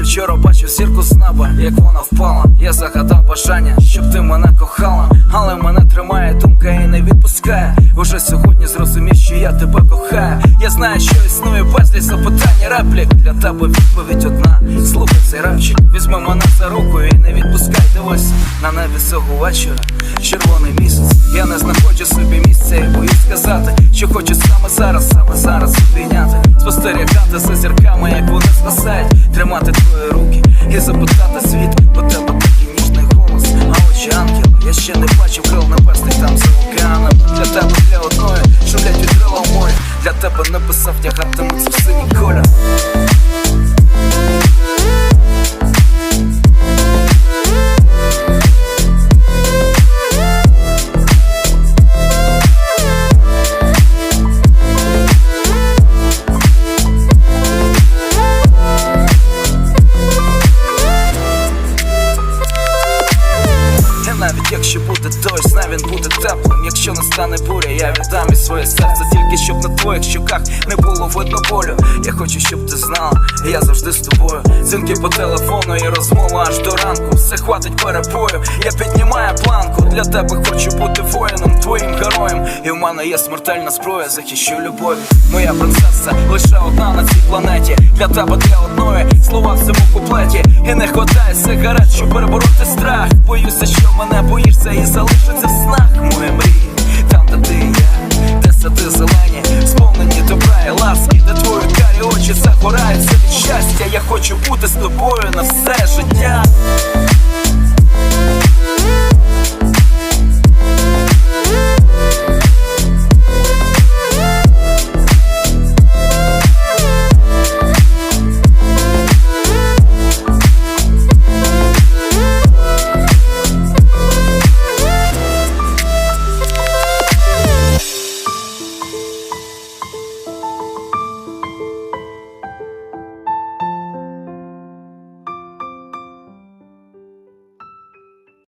Ще вчора бачив зірку з неба, як вона впала. Я загадав бажання, щоб ти мене кохала, але мене тримає думка і не відпускає. Уже сьогодні зрозумів, що я тебе кохаю. Я знаю, що існує безліч запитань реплік. Для тебе відповідь одна. Слухай цей рапчик, візьми мене за руку і не відпускай. Дивись на небі цього вечора. Червоний місяць. Я не знаходжу собі місця і боюсь сказати, що хочу саме зараз, саме зараз обійняти. Спостерігати за зірками, як вони згасають, тримати ще не бачив крил небесних там за океаном. Для тебе для одної, що блять відкрила в морі. Для тебе написав тягатимуться в синій колір. Якщо буде дощ, знай він буде теплим. Якщо настане буря, я віддам і своє серце, тільки щоб на твоїх щоках не було видно болю. Я хочу, щоб ти знала, я завжди з тобою. Дзвінки по телефону і розмова аж до ранку. Все хватить перебою. Я піднімаю планку. Для тебе хочу бути воїном, твоїм героєм. І в мене є смертельна зброя, захищу любові. Моя принцеса лише одна на цій планеті. Для тебе для одної слова в цьому куплеті. І не хватає сигарет, щоб перебороти страх. Боюся, що мене боїшся і залишиться в снах. Мої мрії, там, де ти є, де сади зелені, сповнені добра і ласки, де твої карі очі загораються від щастя. Я хочу бути з тобою на все життя.